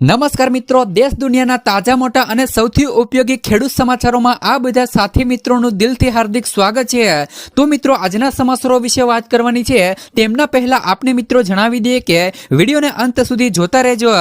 નમસ્કાર મિત્રો, દેશ દુનિયાના તાજા, મોટા અને સૌથી ઉપયોગી ખેડૂત સમાચારોમાં આ બધા સાથી મિત્રોનું દિલથી હાર્દિક સ્વાગત છે. તો મિત્રો, આજના સમાચારો વિશે વાત કરવાની છે. તેમના પહેલા આપને મિત્રો જણાવી દઈએ કે વિડીયોને અંત સુધી જોતા રહેજો.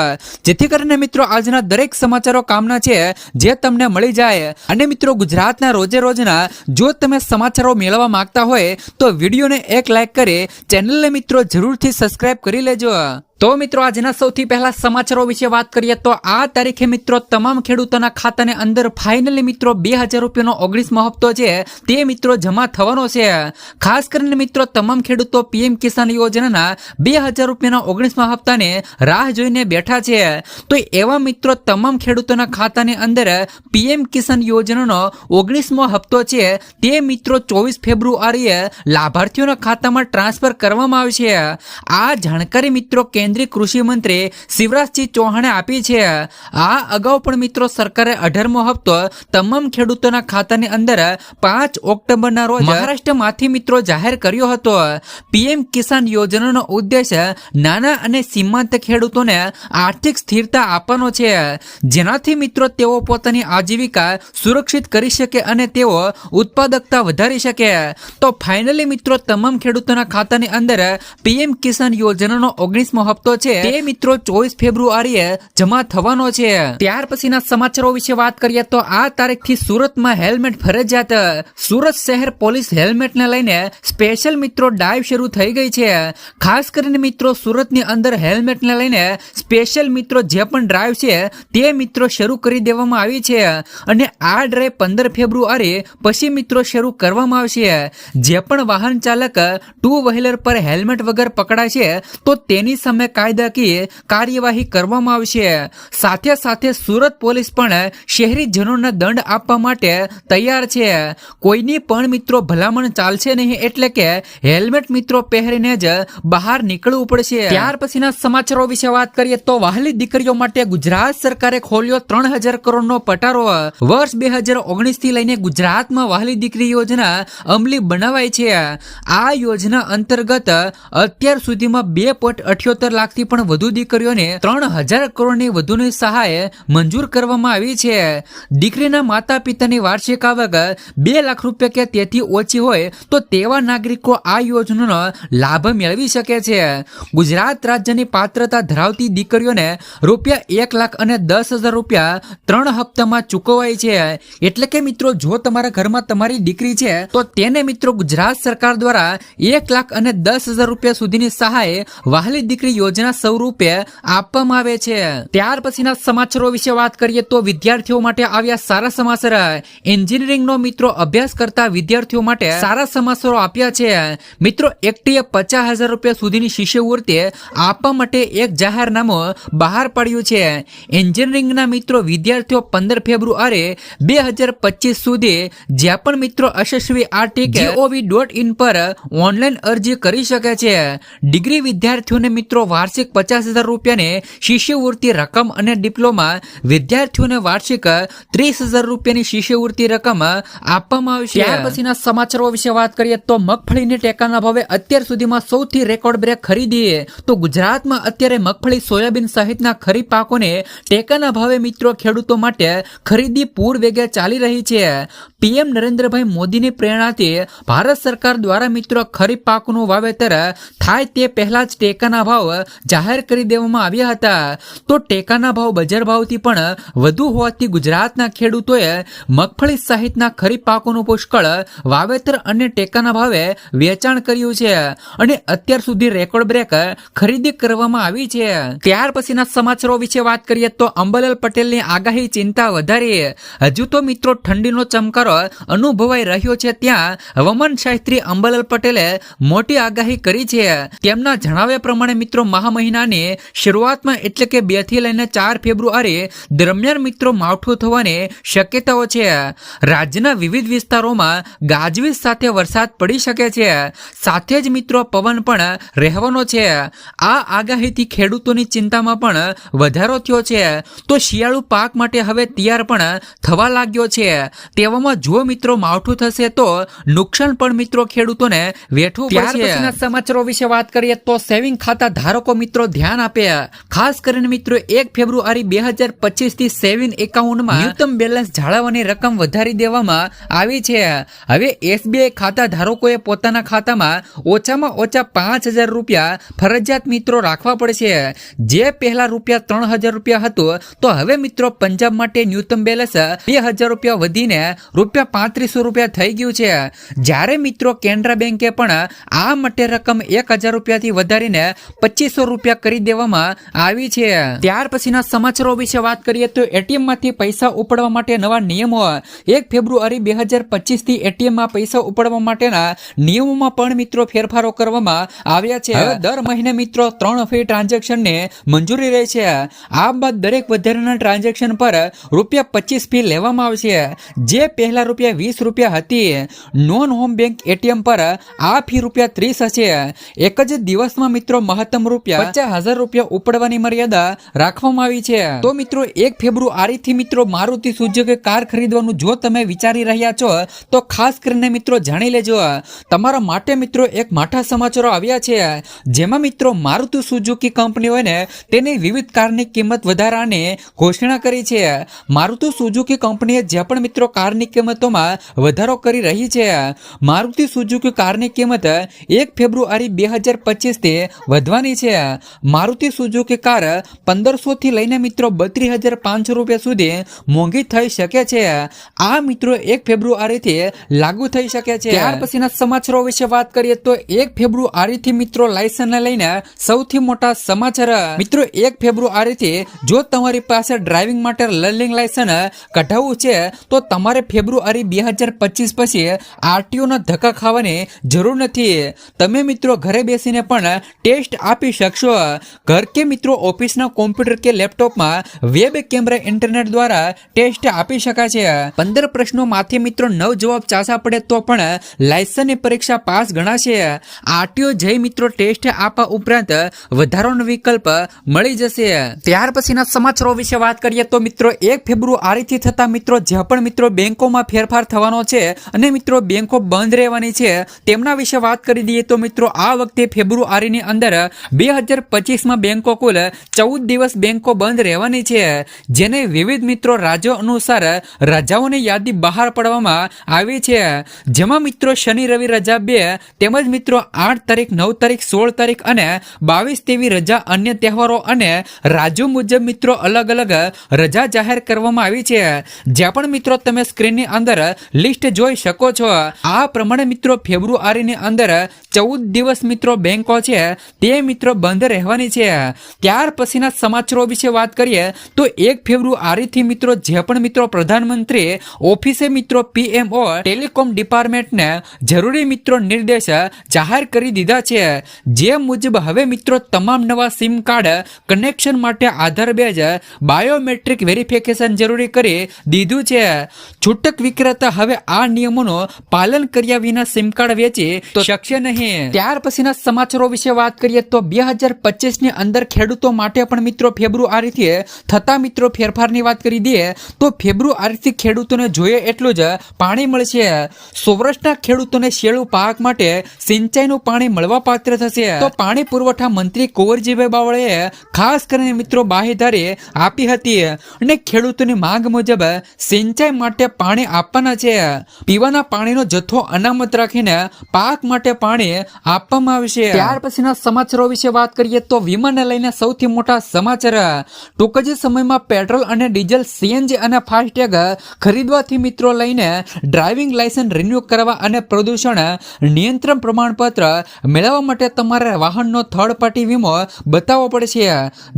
જેથી કરીને મિત્રો, આજના દરેક સમાચારો કામના છે, જે તમને મળી જાય. અને મિત્રો, ગુજરાતના રોજે રોજના જો તમે સમાચારો મેળવવા માંગતા હોય, તો વિડીયોને એક લાઇક કરી ચેનલને મિત્રો જરૂરથી સબસ્ક્રાઇબ કરી લેજો. તો મિત્રો, આજના સૌથી પહેલા સમાચારો વિશે વાત કરીએ તો આ તારીખે મિત્રો, તમામ ખેડૂતોના ખાતાને અંદર ફાઇનલી મિત્રો, બે હજાર રૂપિયાનો ઓગણીસમો હપ્તો છે. તે મિત્રો જમા થવાનો છે. ખાસ કરીને મિત્રો, તમામ ખેડૂતો પીએમ કિસાન યોજનાના બે હજાર રૂપિયાના ઓગણીસમા હપ્તાને રાહ જોઈને બેઠા છે. તો એવા મિત્રો, તમામ ખેડૂતોના ખાતાની અંદર પીએમ કિસાન યોજનાનો ઓગણીસમો હપ્તો છે. તે મિત્રો, ચોવીસ ફેબ્રુઆરીએ લાભાર્થીઓના ખાતામાં ટ્રાન્સફર કરવામાં આવશે આ જાણકારી મિત્રો કેન્દ્રીય કૃષિમંત્રી શિવરાજસિંહ ચૌહાણે આપી છે. આ અગાઉ પણ મિત્રો સરકારે અઢારમો હપ્તો તમામ ખેડૂતોના ખાતાની અંદર પાંચ ઓક્ટોબરના રોજ મહારાષ્ટ્રમાંથી મિત્રો જાહેર કર્યો હતો. પીએમ કિસાન યોજનાનો ઉદ્દેશ નાના અને સીમાંત ખેડૂતોને આર્થિક સ્થિરતા આપવાનો છે. જેનાથી મિત્રો તેઓ પોતાની આજીવિકા સુરક્ષિત કરી શકે અને તેઓ ઉત્પાદકતા વધારી શકે. તો ફાઇનલી મિત્રો તમામ ખેડૂતોના ખાતાની અંદર પીએમ કિસાન યોજનાનો ઓગણીસમો હપ્તો છે. તે મિત્રો ચોવીસ ફેબ્રુઆરીએ જમા થવાનો છે. ત્યાર પછીના સમાચારો વિશે વાત કરીએ તો આ તારીખથી સુરતમાં હેલ્મેટ ફરજિયાત સુરત શહેર પોલીસ હેલ્મેટને લઈને સ્પેશિયલ મિત્રો ડાઈવ શરૂ થઈ ગઈ છે. ખાસ કરીને મિત્રો સુરતની અંદર હેલ્મેટને લઈને સ્પેશિયલ મિત્રો જે પણ ડ્રાઈવ છે તે મિત્રો શરૂ કરી દેવામાં આવી છે. અને આ ડ્રાઈવ પંદર ફેબ્રુઆરી પછી મિત્રો શરૂ કરવામાં આવશે. જે પણ વાહન ચાલક ટુ વ્હીલર પર હેલ્મેટ વગર પકડાય છે, તો તેની સામે કાયદાકીય કાર્યવાહી કરવામાં આવશે. સાથે સાથે સુરત પોલીસ પણ શહેરીજનોને દંડ આપવા માટે તૈયાર છે. કોઈની પણ મિત્રો ભલામણ ચાલશે નહીં એટલે કે હેલ્મેટ મિત્રો પહેરીને જ બહાર નીકળવું પડશે. ત્યાર પછીના સમાચારો વિશે વાત કરીએ તો વહાલી દીકરીઓ માટે ગુજરાત સરકારે ખોલ્યો ત્રણ હજાર કરોડનો પટારો. વર્ષ બે હજાર ઓગણીસથી લઈને ગુજરાતમાં વહાલી દીકરી યોજના અમલી બનાવાય છે. આ યોજના અંતર્ગત અત્યાર સુધીમાં બે પોઈન્ટ અઠ્યોતેર લાખથી પણ વધુ દીકરીઓને ત્રણ હજાર કરોડની વધુની સહાય મંજૂર કરવામાં આવી છે. દીકરીના માતા પિતાની વાર્ષિક આવક બે લાખ રૂપિયા કે તેથી ઓછી હોય તો તેવા નાગરિકો આ યોજનાનો લાભ મેળવી શકે છે. ગુજરાત રાજ્યની પાત્રતા ધરાવતી દીકરીઓને રૂપિયા એક લાખ અને દસ હજાર રૂપિયા ત્રણ હપ્તામાં ચૂકવાય છે. એટલે કે મિત્રો, જો તમારા ઘરમાં તમારી દીકરી છે, તો તેને મિત્રો ગુજરાત સરકાર દ્વારા એક લાખ અને દસ હજાર રૂપિયા સુધીની સહાય વહાલી દીકરી યોજના સ્વરૂપે આપવામાં આવે છે. ત્યાર પછીના સમાચારો વિશે વાત કરીએ તો વિદ્યાર્થીઓ માટે આવ્યા સારા સમાચાર. એન્જિનિયરિંગનો મિત્રો અભ્યાસ કરતા વિદ્યાર્થીઓ માટે સારા સમાચારો આપ્યા છે. મિત્રો, એકટીએ પચાસ હજાર રૂપિયા સુધીની શિષ્યવૃત્તિ આપવા માટે એક જાહેરનામું બહાર પાડ્યું છે. એન્જિનિયરિંગના મિત્રો વિદ્યાર્થીઓ પંદર ફેબ્રુઆરી બે હજાર પચીસ સુધી જ્યાં પણ મિત્રો અશસ્વી આ ટિકિટ જીઓવી ડોટ ઇન પર ઓનલાઈન અરજી કરી શકે છે. ડિગ્રી વિદ્યાર્થીઓને મિત્રો વાર્ષિક પચાસ હજાર રૂપિયાની શિષ્યવૃત્તિ રકમ અને ડિપ્લોમા વિદ્યાર્થીઓને વાર્ષિક ત્રીસ હજાર રૂપિયાની શિષ્યવૃત્તિ રકમ આપવામાં આવશે. ત્યાર પછીના સમાચારો વિશે વાત કરીએ તો મગફળીની ટેકાના ભાવે અત્યાર સુધીમાં સૌથી રેકોર્ડ બ્રેક ખરીદીએ તો ગુજરાતમાં અત્યારે મગફળી, સોયાબીન સહિતના ખરીફ પાકોને ટેકાના ભાવે મિત્રો ખેડૂતો માટે ખરીદી પૂર વેગે ચાલી રહી છે. પીએમ નરેન્દ્રભાઈ મોદીની પ્રેરણાથી ભારત સરકાર દ્વારા મિત્રો ખરીફ પાકનું વાવેતર થાય તે પહેલા જ ટેકાના ભાવ જાહેર કરી દેવામાં આવ્યા હતા. તો ટેકાના ભાવ, બજાર ભાવથી પણ વધુ હોવાથી ગુજરાતના ખેડૂતોએ મગફળી સહિતના ખરીફ પાકોનું પુષ્કળ વાવેતર અને ટેકાના ભાવે વેચાણ કર્યું છે. અને અત્યાર સુધી રેકોર્ડ બ્રેક ખરીદી કરવામાં આવી છે. ત્યાર પછીના સમાચારો વિશે વાત કરીએ તો અંબાલાલ પટેલની આગાહી ચિંતા વધારી. હજુ તો મિત્રો ઠંડીનો ચમકારો અનુભવાઈ રહ્યો છે. ત્યાં હવામાન શાસ્ત્રી અંબાલાલ પટેલે મોટી આગાહી કરી છે. તેમના જણાવ્યા પ્રમાણે મિત્રો મહા મહિનાને શરૂઆતમાં એટલે કે બેથી લઈને ચાર ફેબ્રુઆરી દરમિયાન મિત્રો માવઠું થવાની શક્યતાઓ છે. રાજ્યના વિવિધ વિસ્તારોમાં ગાજવીજ સાથે વરસાદ પડી શકે છે. સાથે જ મિત્રો પવન પણ રહેવાનો છે. આ આગાહીથી ખેડૂતોની ચિંતામાં પણ વધારો થયો છે. તો શિયાળુ પાક માટે હવે તૈયાર પણ થવા લાગ્યો છે. તેવામાં જો મિત્રો માવઠું થશે તો નુકસાન પણ મિત્રો ખેડૂતોને વેઠવું પડશે. સમાચારો વિશે વાત કરીએ તો સેવિંગ ખાતા ધારકો લોકો મિત્રો ધ્યાન આપે. ખાસ કરીને મિત્રો એક ફેબ્રુઆરી બે હજાર પચીસથી સેવિંગ એકાઉન્ટમાં ન્યૂનતમ બેલેન્સ જાળવવાની રકમ વધારી દેવામાં આવી છે. હવે એસબીઆઈ ખાતા ધારકોએ પોતાના ખાતામાં ઓછામાં ઓછા પાંચ હજાર રૂપિયા ફરજિયાત મિત્રો રાખવા પડશે. જે પહેલા રૂપિયા ત્રણ હજાર રૂપિયા હતું, તો હવે મિત્રો પંજાબ માટે ન્યૂનતમ બેલેન્સ બે હજાર રૂપિયા વધીને રૂપિયા પાંત્રીસો રૂપિયા થઈ ગયું છે. જ્યારે મિત્રો કેનરા બેંકે પણ આ માટે રકમ એક હજાર રૂપિયાથી વધારીને પચીસો રૂપિયા કરી દેવામાં આવી છે. ત્યાર પછીના સમાચારો વિશે વાત કરીએ તો એટીએમમાંથી પૈસા ઉપાડવા માટે નવા નિયમો. એક ફેબ્રુઆરી બે હજાર પચીસથી એટીએમમાં પૈસા ઉપાડવા માટેના નિયમોમાં પણ મિત્રો ફેરફારો કરવામાં આવ્યા છે. દર મહિને મિત્રો ત્રણ ફી ટ્રાન્ઝેક્શન ને મંજૂરી રહે છે. આ બાદ દરેક વધારાના ટ્રાન્ઝેક્શન પર રૂપિયા પચીસ ફી લેવામાં આવશે. જે પહેલા રૂપિયા વીસ રૂપિયા હતી નોન હોમ બેંક એટીએમ પર આ ફી રૂપિયા ત્રીસ હશે. એક જ દિવસમાં મિત્રો મહત્તમ રૂપિયા પચાસ હજાર રૂપિયા ઉપડવાની મર્યાદા રાખવામાં આવી છે. તો મિત્રો, એક ફેબ્રુઆરી થી મિત્રો મારુતિ સુઝુકી કાર ખરીદવાનું જો તમે વિચારી રહ્યા છો, તો ખાસ કરીને મિત્રો જાણી લેજો. તમારા માટે મિત્રો એક માઠા સમાચારો આવ્યા છે. જેમાં મિત્રો મારુતિ સુઝુકી ને તેની વિવિધ કારની કિંમત વધારાની ઘોષણા કરી છે. મારુતિ સુઝુકી કંપનીએ જે પણ મિત્રો કારની કિંમતોમાં વધારો કરી રહી છે, મારુતિ સુઝુકી કારની કિંમત એક ફેબ્રુઆરી બે હજાર પચીસથી વધવાની છે. મારુતિ સુઝુકી કાર પંદરસોથી લઈને મિત્રો બત્રીસ હજાર પાંચસો રૂપિયા સુધી મોંઘી થઈ શકે છે. આ મિત્રો એક ફેબ્રુઆરીથી લાગુ થઈ શકે છે. ત્યાર પછીના સમાચારો વિશે વાત કરીએ તો એક ફેબ્રુઆરીથી મિત્રો લાયસન્સને લઈને સૌથી મોટા સમાચાર. મિત્રો, એક ફેબ્રુઆરીથી જો તમારી પાસે ડ્રાઇવિંગ માટે લર્નિંગ લાયસન્સ કઢાવવું છે, તો તમારે ફેબ્રુઆરી બે હજાર પચીસ પછી આરટીઓના ધક્કા ખાવાની જરૂર નથી. તમે મિત્રો ઘરે બેસીને પણ ટેસ્ટ આપી શકશો. ઘર કે મિત્રો ઓફિસના કોમ્પ્યુટર કે લેપટોપમાં વેબ કેમેરા ઇન્ટરનેટ દ્વારા ટેસ્ટ આપી શકાય પંદર પ્રશ્નોમાંથી મિત્રો નવ જવાબ ચાસા પડે તો પણ લાયસન્સની પરીક્ષા પાસ ગણાશે. આરટીઓ જઈ મિત્રો ટેસ્ટ આપવા ઉપરાંત વધારાનો વિકલ્પ મળી જશે. ત્યાર પછીના સમાચારો વિશે વાત કરીએ તો મિત્રો એક ફેબ્રુઆરીથી થતા મિત્રો જે પણ મિત્રો બેંકોમાં ફેરફાર થવાનો છે અને મિત્રો બેંકો બંધ રહેવાની છે તેમના વિશે વાત કરી દઈએ તો મિત્રો આ વખતે ફેબ્રુઆરીની અંદર બે હજાર પચીસમાં બેંકો કુલ ચૌદ દિવસ બેંકો બંધ રહેવાની છે, જેને વિવિધ મિત્રો રાજ્યો અનુસાર રજાઓની યાદી બહાર પાડવામાં આવી છે. જેમાં મિત્રો શનિ, રવિ, રજા બે, તેમજ મિત્રો આઠ તારીખ, નવ તારીખ, સોળ તારીખ અને બાવીસ તેવી રજા અન્ય તહેવારો અને રાજ્યો મુજબ મિત્રો અલગ અલગ રજા જાહેર કરવામાં આવી છે. જ્યાં પણ મિત્રો તમે સ્ક્રીનની અંદર લિસ્ટ જોઈ શકો છો, આ પ્રમાણે મિત્રો ફેબ્રુઆરીની અંદર ચૌદ દિવસ મિત્રો બેંકો છે, તે મિત્રો બંધ રહેવાની છે. ત્યાર પછીના સમાચારો વિશે વાત કરીએ, તો એક ફેબ્રુઆરીથી મિત્રો, જે પણ મિત્રો પ્રધાનમંત્રી, ઓફિસે મિત્રો, પીએમઓ, ટેલિકોમ ડિપાર્ટમેન્ટને જરૂરી મિત્રો નિર્દેશ જાહેર કરી દીધા છે. જે મુજબ હવે મિત્રો, તમામ નવા સિમ કાર્ડ કનેક્શન માટે આધાર બેઝ બાયોમેટ્રિક વેરિફિકેશન જરૂરી કરી દીધું છે. છૂટક વિક્રેતા હવે આ નિયમોનું પાલન કર્યા વિના સિમ કાર્ડ વેચી તો શકશે નહીં. ત્યાર પછીના સમાચારો વિશે વાત કરીએ, તો બે હજાર પચીસની અંદર ખેડૂતો માટે પણ મિત્રો ફેબ્રુઆરીથી થતા મિત્રો ફેરફારની વાત કરી દઈએ, તો ફેબ્રુઆરીથી ખેડૂતોને જોઈએ એટલું જ પાણી મળશે. સૌરાષ્ટ્રના ખેડૂતોને શેળું પાક માટે સિંચાઈનું પાણી મળવા પાત્ર થશે. તો પાણી પુરવઠા મંત્રી કુંવરજીભાઈ બાવળીએ ખાસ કરીને મિત્રો બાહેધારી આપી હતી અને ખેડૂતોની માંગ મુજબ સિંચાઈ માટે પાણી આપવાના છે. પીવાના પાણીનો જથ્થો અનામત રાખીને પાક માટે પાણી આપવામાં આવશે. ત્યાર પછીના સમાચારો વિશે વાત કરીએ તો વીમાને લઈને સૌથી મોટા સમાચાર, ટૂંક જ સમયમાં પેટ્રોલ અને ડીઝલ, સીએનજી અને ફાસ્ટેગ ખરીદવાથી મિત્રો લઈને ડ્રાઇવિંગ લાયસન્સ રિન્યુ કરવા અને પ્રદૂષણ નિયંત્રણ પ્રમાણપત્ર મેળવવા માટે તમારે વાહનનો થર્ડ પાર્ટી વીમો બતાવવો પડશે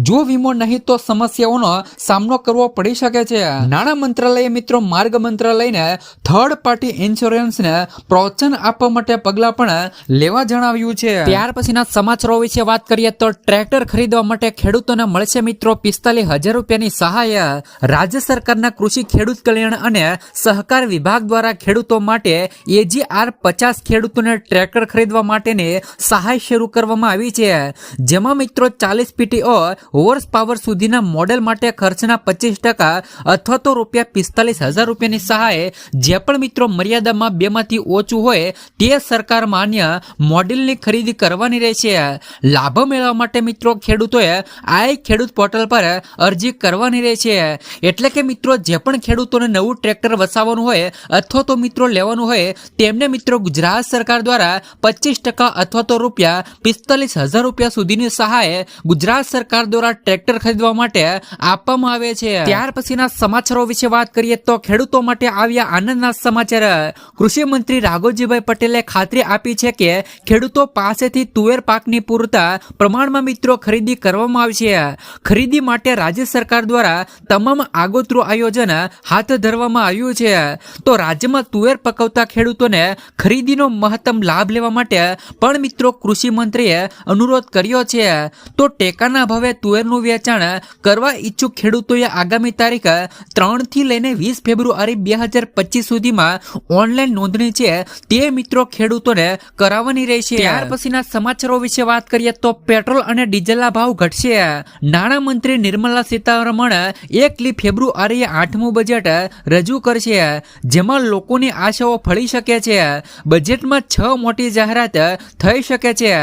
જો વીમો નહીં તો સમસ્યાઓનો સામનો કરવો પડી શકે છે. નાણાં મંત્રાલયે મિત્રો માર્ગ મંત્રાલયને થર્ડ પાર્ટી ઇન્સ્યોરન્સને પ્રોત્સાહન આપવા માટે પગલાં પણ લેવા જણાવ્યું છે. ત્યાર પછીના સમાચારો વિશે વાત કરીએ તો ટ્રેક્ટર ખરીદવા માટે ખેડૂતોને મળશે મિત્રો પિસ્તાલીસ હજાર રૂપિયાની સહાય. રાજ્ય સરકારના કૃષિ ખેડૂત કલ્યાણ અને સહકાર વિભાગ દ્વારા ખેડૂતો માટે એજીઆર પચાસ ખેડૂતોને ટ્રેક્ટર ખરીદવા માટેની સહાય શરૂ કરવામાં આવી છે. જેમાં મિત્રો ચાલીસ પીટીઓ હોર્સ પાવર સુધીના મોડેલ માટે ખર્ચના પચીસ ટકા અથવા તો રૂપિયા પિસ્તાલીસ હજાર રૂપિયાની સહાય. જે પણ મિત્રો મર્યાદામાં બેમાંથી ઓછું હોય તે સરકાર માન્ય મોડેલની ખરીદી કરવાની રહેશે. લાભ મેળવવા માટે મિત્રો ખેડૂતોએ આ ખેડૂત પોર્ટલ પર અરજી કરવાની રહે છે. એટલે કે મિત્રો, જે પણ ખેડૂતોને નવું ટ્રેક્ટર વસાવવાનું હોય અથવા તો મિત્રો લેવાનું હોય, તેમને મિત્રો ગુજરાત સરકાર દ્વારા પચીસ ટકા અથવા તો રૂપિયા પિસ્તાલીસ હજાર રૂપિયા સુધીની સહાય ગુજરાત સરકાર દ્વારા ટ્રેક્ટર ખરીદવા માટે આપવામાં આવે છે. ત્યાર પછીના સમાચારો વિશે વાત કરીએ તો ખેડૂતો માટે આવ્યા આનંદના સમાચાર. કૃષિ મંત્રી રાઘોજીભાઈ પટેલે ખાતરી આપી છે કે ખેડૂતો પાસેથી તુવેર પાકની પૂરતા પ્રમાણમાં મિત્રો ખરીદી કરવામાં આવશે ખરીદી માટે રાજ્ય સરકાર દ્વારા તમામ આગોતરું આયોજન હાથ ધરવામાં આવ્યું છે. તો રાજ્યમાં તુવેર પકવતા ખેડૂતોને ખરીદીનો મહત્તમ લાભ લેવા માટે પણ મિત્રો કૃષિ મંત્રીએ અનુરોધ કર્યો છે. તો ટેકાના ભાવે તુવેરનું વેચાણ કરવા ઈચ્છુક ખેડૂતોએ આગામી તારીખ ત્રણથી લઈને વીસ ફેબ્રુઆરી બે હજાર પચીસ સુધીમાં ઓનલાઈન નોંધણી છે તે મિત્રો ખેડૂતોને કરાવવાની રહેશે. ત્યાર પછીના સમાચારો વિશે વાત કરીએ તો પેટ્રોલ અને ડીઝલના ભાવ ઘટશે. નાણામંત્રી નિર્મલા સીતારમણ એકલી ફેબ્રુઆરીએ આઠમું બજેટ રજૂ કરશે, જેમાં લોકોની આશાઓ ફળી શકે છે. બજેટમાં છ મોટી જાહેરાત થઈ શકે છે.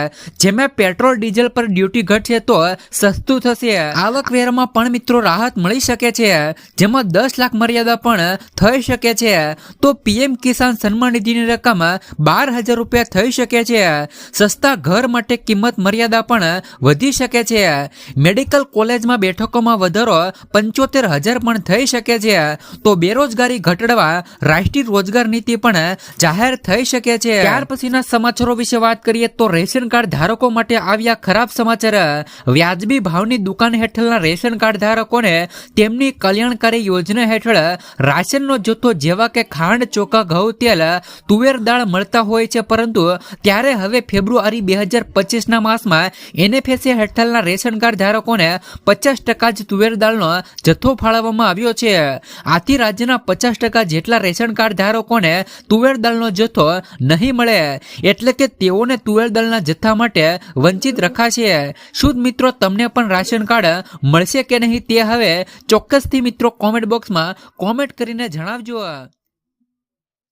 જેમાં પેટ્રોલ, ડીઝલ પર ડ્યુટી ઘટશે તો સસ્તું થશે. આવકવેરામાં પણ મિત્રો રાહત મળી શકે છે, જેમાં દસ લાખ મર્યાદા પણ થઈ શકે છે. તો પીએમ કિસાન સન્માન નિધિની રકમ બાર હજાર રૂપિયા થઈ શકે છે. સસ્તા ઘર માટે કિંમત મર્યાદા પણ વધી શકે છે. મેડિકલ કોલેજમાં બેઠકોમાં વધારો પંચોતેર હજાર પણ થઈ શકે છે. તો બેરોજગારી ઘટાડવા રાષ્ટ્રીય રોજગાર નીતિ પણ જાહેર થઈ શકે છે. ત્યાર પછીના સમાચારો વિશે વાત કરીએ તો રેશન કાર્ડ ધારકો માટે આવ્યા ખરાબ સમાચાર. વ્યાજબી ભાવની દુકાન હેઠળના રેશન કાર્ડ ધારકોને તેમની કલ્યાણકારી યોજના હેઠળ રાશનનો જથ્થો જેવા કે ખાંડ, ચોખા, ઘઉં, તેલ, તુવેર, દાળ મળતા હોય છે. પરંતુ ત્યારે હવે ફેબ્રુઆરી બે હજાર પચીસના માસમાં એનએફએસએ હેઠળના રેશન કાર્ડ ધારકોને પચાસ ટકા જ તુવેર દાળનો જથ્થો ફાળવવામાં આવ્યો છે. આથી રાજ્યના પચાસ ટકા જેટલા રેશન કાર્ડ ધારકોને તુવેર દાળનો જથ્થો નહીં મળે. એટલે કે તેઓને તુવેર દાળના જથ્થા માટે વંચિત રખાશે. શું મિત્રો તમને પણ રાશન કાર્ડ મળશે કે નહીં તે હવે ચોક્કસથી મિત્રો કોમેન્ટ બોક્સમાં કોમેન્ટ કરીને જણાવજો.